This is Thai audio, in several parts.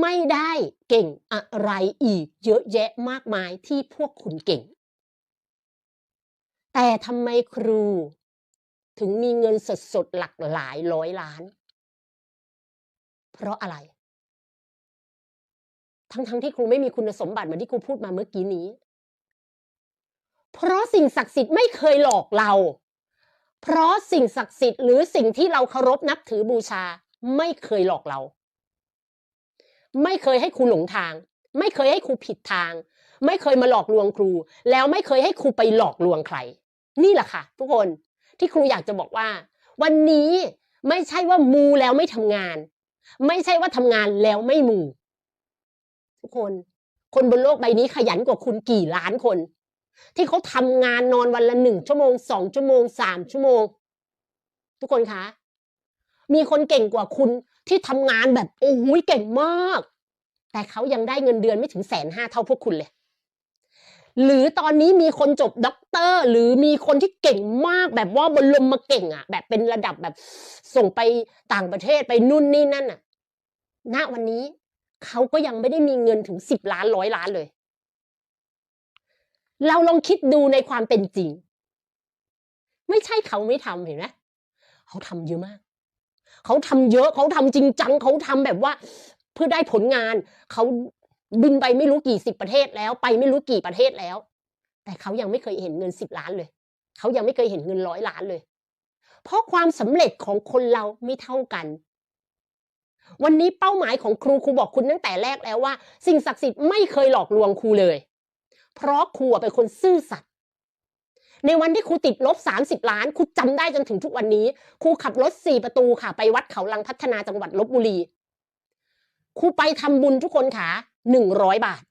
ไม่ได้เก่งอะไรอีกเยอะแยะมากมายที่พวกคุณเก่ง แต่ทำไมครู ถึงมีเงินสดๆหลักหลายร้อยล้าน เพราะอะไร ทั้งๆที่ครูไม่มีคุณสมบัติเหมือนที่ครูพูดมาเมื่อกี้นี้ เพราะสิ่งศักดิ์สิทธิ์ไม่เคยหลอกเรา เพราะสิ่งศักดิ์สิทธิ์หรือสิ่งที่เราเคารพนับถือบูชาไม่เคยหลอกเรา ไม่เคยให้ครูหลงทาง ไม่เคยให้ครูผิดทาง ไม่เคยมาหลอกลวงครู แล้วไม่เคยให้ครูไปหลอกลวงใคร นี่แหละค่ะ ทุกคนที่ครูอยากจะบอกว่า วันนี้ไม่ใช่ว่ามูแล้วไม่ทำงาน ไม่ใช่ว่าทำงานแล้วไม่มู ทุกคน คนบนโลกใบนี้ขยันกว่าคุณกี่ล้านคน ที่เขาทำงานนอนวันละหนึ่งชั่วโมงสองชั่วโมงสามชั่วโมง ทุกคนคะ มีคนเก่งกว่าคุณที่ทำงานแบบโอ้โหเก่งมาก แต่เขายังได้เงินเดือนไม่ถึงแสนห้าเท่าพวกคุณเลย หรือตอนนี้มีคนจบด็อกเตอร์ หรือมีคนที่เก่งมากแบบว่าบนลมมาเก่งอะ แบบเป็นระดับแบบส่งไปต่างประเทศไปนู่นนี่นั่นอะ ณวันนี้เขาก็ยังไม่ได้มีเงินถึงสิบล้านร้อยล้านเลย เราลองคิดดูในความเป็นจริง ไม่ใช่เขาไม่ทำเห็นไหมเขาทำเยอะมาก เขาทำเยอะเขาทำจริงจังเขาทำแบบว่า เพื่อได้ผลงาน เขาบินไปไม่รู้กี่สิบประเทศแล้ว ไปไม่รู้กี่ประเทศแล้ว แต่เขายังไม่เคยเห็นเงินสิบล้านเลย เขายังไม่เคยเห็นเงินร้อยล้านเลย เพราะความสำเร็จของคนเราไม่เท่ากันวันนี้เป้าหมายของครูครูบอกคุณตั้งแต่แรกแล้วว่า สิ่งศักดิ์สิทธิ์ไม่เคยหลอกลวงครูเลย เพราะครูเป็นคนซื่อสัตย์ ในวันที่ครูติดลบสามสิบล้านครูจำได้จนถึงทุกวันนี้ครูขับรถสี่ประตูค่ะ ไปวัดเขาลังพัฒนาจังหวัดลบบุรีครูไปทำบุญทุกคนค่ะหนึ่งร้อยบาท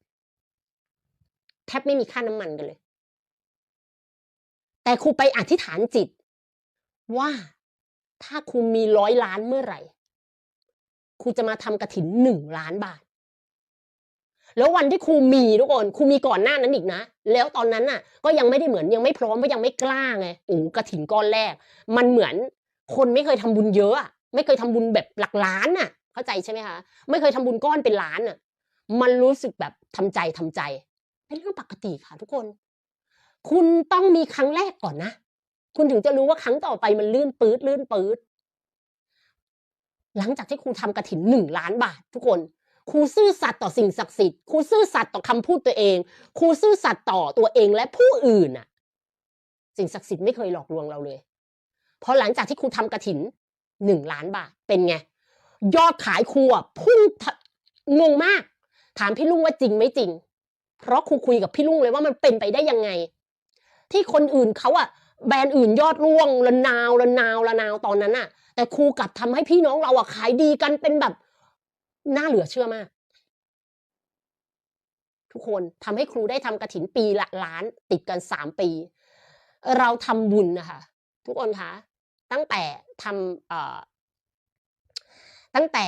แทบไม่มีค่าน้ำมันกันเลย แต่ครูไปอธิษฐานจิต ว่าถ้าครูมีร้อยล้านเมื่อไหร่ครูจะมาทำกระถินหนึ่งล้านบาท แล้ววันที่ครูมีทุกคนครูมีก่อนหน้านั้นอีกนะ แล้วตอนนั้นน่ะ ก็ยังไม่ได้เหมือนยังไม่พร้อมเพราะยังไม่กล้าไงโอ้กระถิ่นก้อนแรก มันเหมือนคนไม่เคยทำบุญเยอะไม่เคยทำบุญแบบหลักล้านน่ะ เข้าใจใช่ไหมคะไม่เคยทำบุญก้อนเป็นล้านน่ะ มันรู้สึกแบบทำใจทำใจ เป็นเรื่องปกติค่ะ ทุกคน คุณต้องมีครั้งแรกก่อนนะคุณถึงจะรู้ว่าครั้งต่อไปมันลื่นปื๊ดลื่นปื๊ดหลังจากที่ครูทำกระถินหนึ่งล้านบาท ทุกคน ครูซื่อสัตย์ต่อสิ่งศักดิ์สิทธิ์ครูซื่อสัตย์ต่อคำพูดตัวเองครูซื่อสัตย์ต่อตัวเองและผู้อื่นน่ะสิ่งศักดิ์สิทธิ์ไม่เคยหลอกลวงเราเลยพอหลังจากที่ครูทำกระถินหนึ่งล้านบาทเป็นไงยอดขายครูอะพุ่งงงมาก ถามพี่ลุงว่าจริงไม่จริง เพราะครูคุยกับพี่ลุงเลยว่ามันเป็นไปได้ยังไง ที่คนอื่นเขาอะแบรนด์อื่นยอดร่วงระนาวระนาวระนาวตอนนั้นอะแต่ครูกลับทำให้พี่น้องเราอะขายดีกันเป็นแบบ น่าเหลือเชื่อมาก ทุกคนทำให้ครูได้ทำกระถินปีละล้านติดกันสามปี เราทำบุญนะคะทุกคนคะตั้งแต่ทำเอ่อตั้งแต่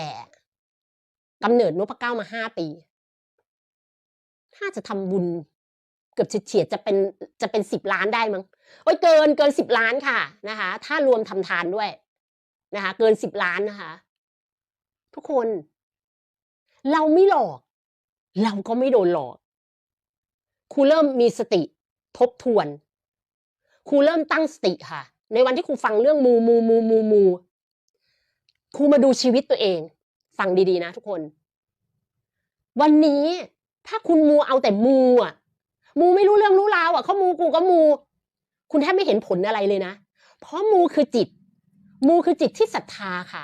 กำเนิดนพเก้ามาห้าปีน่าจะทำบุญเกือบเฉียดจะเป็นจะเป็นสิบล้านได้มั้งโอ้ยเกินเกินสิบล้านค่ะนะคะ ถ้ารวมทำทานด้วยนะคะ เกินสิบล้านนะคะ ทุกคน เราไม่หลอก เราก็ไม่โดนหลอกครูเริ่มมีสติทบทวนครูเริ่มตั้งสติค่ะ ในวันที่ครูฟังเรื่องมูมูมูมูมูครูมาดูชีวิตตัวเอง ฟังดีๆ นะทุกคน วันนี้ถ้าคุณมูเอาแต่มูอะ มูไม่รู้เรื่องรู้ราวอะเขามูกูก็มู คุณแทบไม่เห็นผลอะไรเลยนะ เพราะมูคือจิต มูคือจิตที่ศรัทธาค่ะ